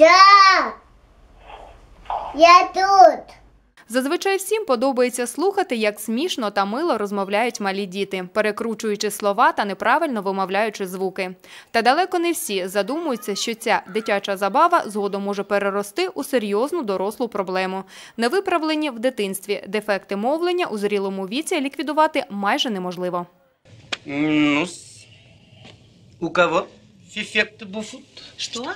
Так. Я тут. Зазвичай всім подобається слухати, як смішно та мило розмовляють малі діти, перекручуючи слова та неправильно вимовляючи звуки. Та далеко не всі задумуються, що ця дитяча забава згодом може перерости у серйозну дорослу проблему. Невиправлені в дитинстві дефекти мовлення у зрілому віці ліквідувати майже неможливо. ну У кого фифекты буфут? Что?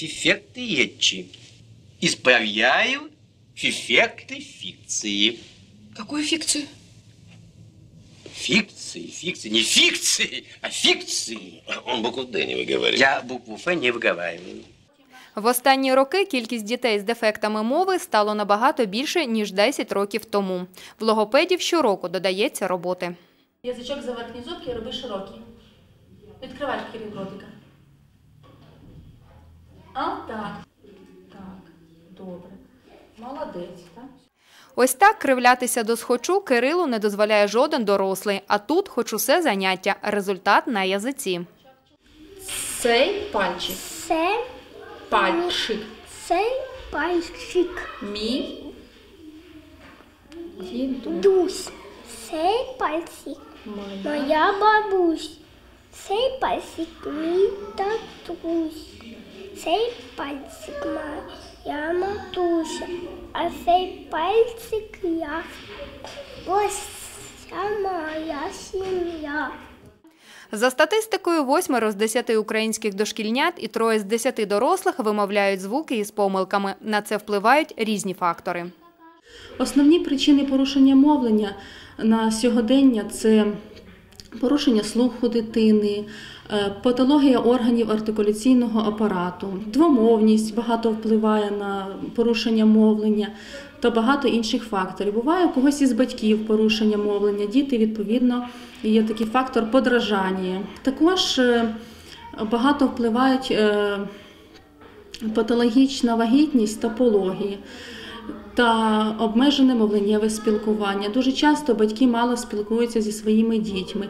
Фифекты етчи. Исправляю фифекты фикции. Какую фикцию? Фикции, фикции, не фикции, а фикции. Он букву Д не выговаривает. Я букву Ф не выговариваю. В останні роки кількість дітей з дефектами мови стало набагато більше ніж 10 років тому. В логопедів щороку додається роботи. Язичок за верхні зубки роби широкий. Відкриваєш кірінг ротика. А так. Так. Добре. Молодець, так? Ось так кривлятися до схочу Кирилу не дозволяє жоден дорослий, а тут хоч усе заняття. Результат на язиці. Цей пальчик. Це, Пальчик. це пальчик. Мій. Діду. Дусь. Це пальчик. Моя. Моя бабусь. Цей пальчик мій татусь. Цей пальчик моя матуся. А цей пальчик я. Ось ця моя сім'я. За статистикою, восьмеро з десяти українських дошкільнят і троє з десяти дорослих вимовляють звуки із помилками. На це впливають різні фактори. Основні причини порушення мовлення на сьогодення це порушення слуху дитини, е, патологія органів артикуляційного апарату, двомовність багато впливає на порушення мовлення та багато інших факторів. Буває у когось із батьків порушення мовлення, діти, відповідно, є такий фактор подражання. Також е, багато впливають е, патологічна вагітність та пології та обмежене мовленнєве спілкування. Дуже часто батьки мало спілкуються зі своїми дітьми.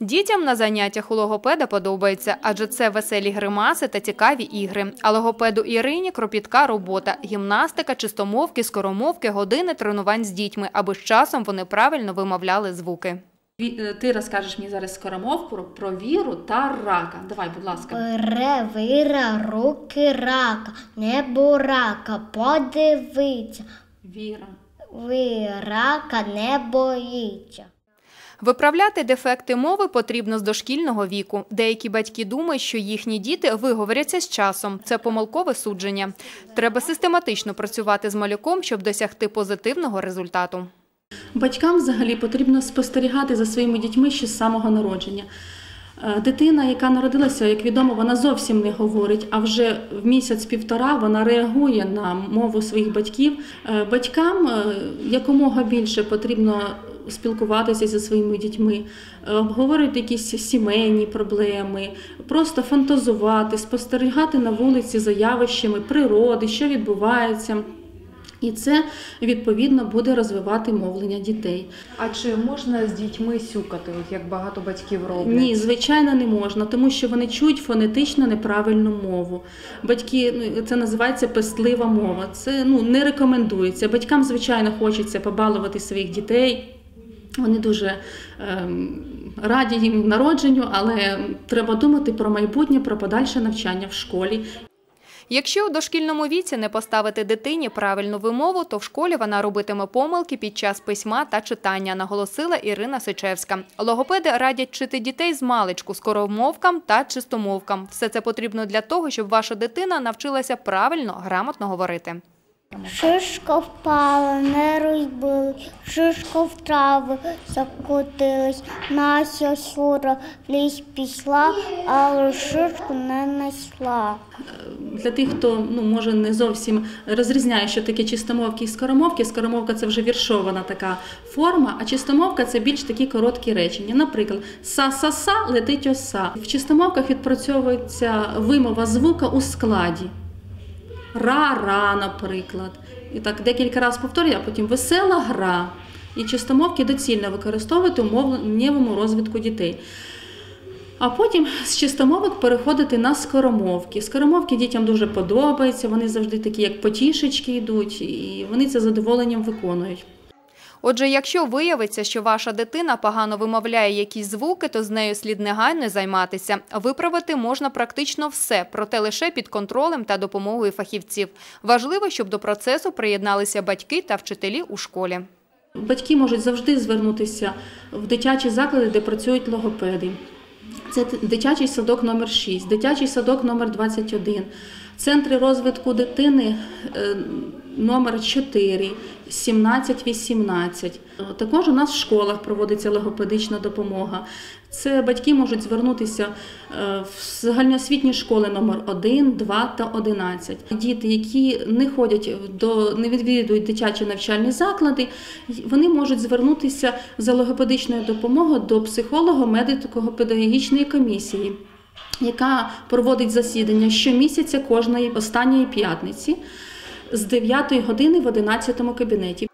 Дітям на заняттях у логопеда подобається, адже це веселі гримаси та цікаві ігри. А логопеду Ірині кропітка робота, гімнастика, чистомовки, скоромовки, години тренувань з дітьми, аби з часом вони правильно вимовляли звуки. Е, Ти розкажеш мені зараз скоромовку про, віру та рака. Давай, будь ласка. Бере вира, руки рака, небо рака, подивиться. Віра. Ви рака не боїться. Виправляти дефекти мови потрібно з дошкільного віку. Деякі батьки думають, що їхні діти виговоряться з часом. Це помилкове судження. Треба систематично працювати з малюком, щоб досягти позитивного результату. Батькам взагалі потрібно спостерігати за своїми дітьми ще з самого народження. Е, Дитина, яка народилася, як відомо, вона зовсім не говорить, а вже в місяць-півтора вона реагує на мову своїх батьків. Е, Батькам е, якомога більше потрібно спілкуватися зі своїми дітьми, е, обговорювати якісь сімейні проблеми, просто фантазувати, спостерігати на вулиці за явищами природи, що відбувається. І це відповідно буде розвивати мовлення дітей. А чи можна з дітьми сюкати, як багато батьків роблять? Ні, звичайно, не можна, тому що вони чують фонетично неправильну мову. Батьки ну, це називається пестлива мова. Це ну не рекомендується. Батькам, звичайно, хочеться побалувати своїх дітей. Вони дуже ем, раді їм народженню, але треба думати про майбутнє, про подальше навчання в школі. Якщо у дошкільному віці не поставити дитині правильну вимову, то в школі вона робитиме помилки під час письма та читання, наголосила Ірина Сичевська. Логопеди радять вчити дітей з маличку скоромовкам та чистомовкам. Все це потрібно для того, щоб ваша дитина навчилася правильно, грамотно говорити. Шишка впала, не розбилась, шишка в трави закотилась, Настя сура в ліс пішла, але шишку не несла. Для тих, хто ну може не зовсім розрізняє, що таке чистомовки і скоромовки. Скоромовка це вже віршована така форма, а чистомовка це більш такі короткі речення. Наприклад, са-са-са летить оса. В чистомовках відпрацьовується вимова звука у складі. Ра-ра, наприклад. І так декілька разів повторюю, а потім весела гра. І чистомовки доцільно використовувати у мовленнєвому розвитку дітей. А потім з чистомовок переходити на скоромовки. Скоромовки дітям дуже подобаються, вони завжди такі, як потішечки йдуть, і вони це задоволенням виконують. Отже, якщо виявиться, що ваша дитина погано вимовляє якісь звуки, то з нею слід негайно займатися. Виправити можна практично все, проте лише під контролем та допомогою фахівців. Важливо, щоб до процесу приєдналися батьки та вчителі у школі. Батьки можуть завжди звернутися в дитячі заклади, де працюють логопеди. Це дитячий садок номер 6, дитячий садок номер 21, центри розвитку дитини е, номер 4, 17-18. Е, Також у нас в школах проводиться логопедична допомога. Це батьки можуть звернутися е, в загальноосвітні школи номер 1, 2 та 11. Діти, які не ходять до не відвідують дитячі навчальні заклади, вони можуть звернутися за логопедичною допомогою до психолого-медико-педагогічної комісії, яка проводить засідання щомісяця кожної останньої п'ятниці з 9 години в 11 кабінеті.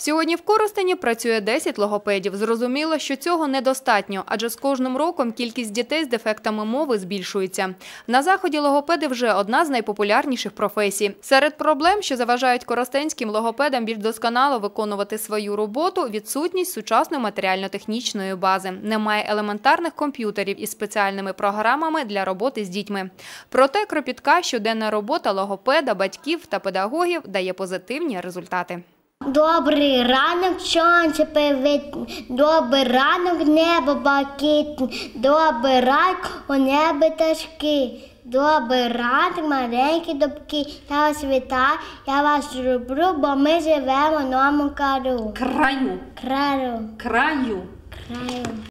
Сьогодні в Коростені працює 10 логопедів. Зрозуміло, що цього недостатньо, адже з кожним роком кількість дітей з дефектами мови збільшується. На заході логопеди вже одна з найпопулярніших професій. Серед проблем, що заважають коростенським логопедам більш досконало виконувати свою роботу, відсутність сучасної матеріально-технічної бази. Немає елементарних комп'ютерів із спеціальними програмами для роботи з дітьми. Проте кропітка щоденна робота логопеда, батьків та педагогів дає позитивні результати. Добрий ранок, сонце певить, добрий ранок, небо бакитне. добрий ранок, у небо ташки. Добрий ранок, маленькі дубки, я вас вітаю, я вас люблю, бо ми живемо в новому кару. Краю, Краю, краю. краю.